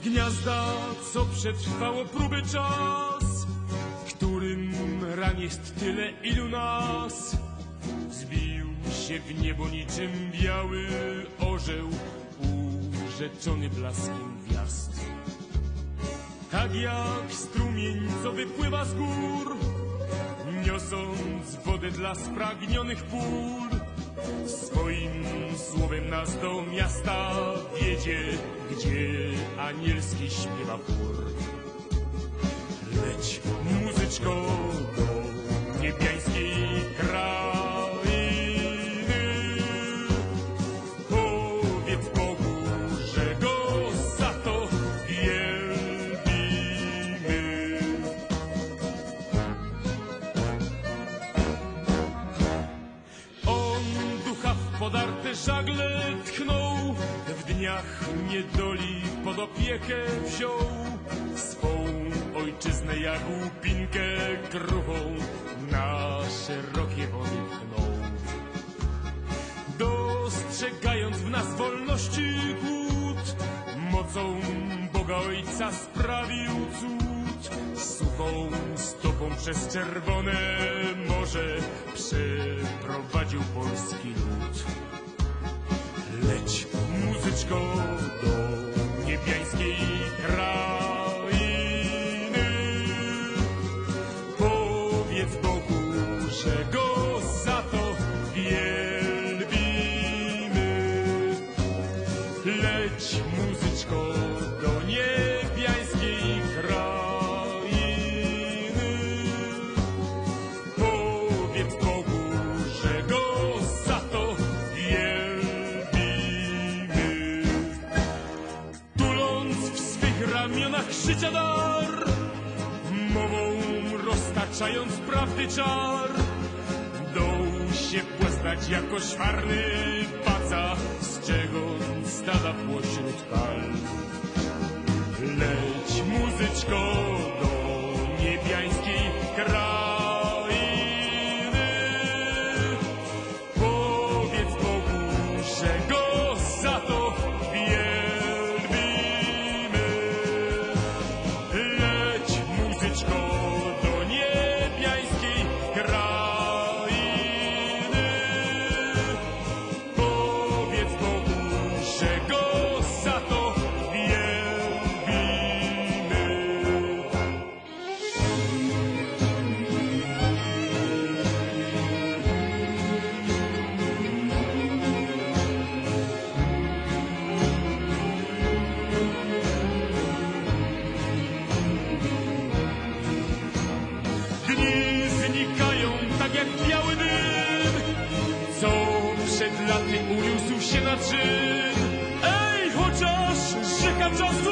gniazda, co przetrwało próby czas, którym ran jest tyle, ilu nas. Zbił się w niebo niczym biały orzeł, urzeczony blaskiem gwiazd. Tak jak strumień, co wypływa z gór, niosąc wodę dla spragnionych pól. Swoim słowem nas do miasta wiedzie, gdzie anielski śpiewa chór. Leć muzyczko podarte żagle tchnął, w dniach niedoli pod opiekę wziął swą ojczyznę jak łupinkę kruchą na szerokie wody pchnął. Dostrzegając w nas wolności głód, mocą Boga Ojca sprawił cud. Suchą przez czerwone morze przeprowadził polski lud. Leć muzyczko do niebiańskiej krainy. Powiedz Bogu, że go za to wielbimy. Leć mową roztaczając prawdy czar, doł się płastać jako szwarny paca, strzegąc stada pośród fal. Leć muzyczko Tak jak biały dym, co przed laty uniósł się na czyn. Ej, chociaż rzeka czasu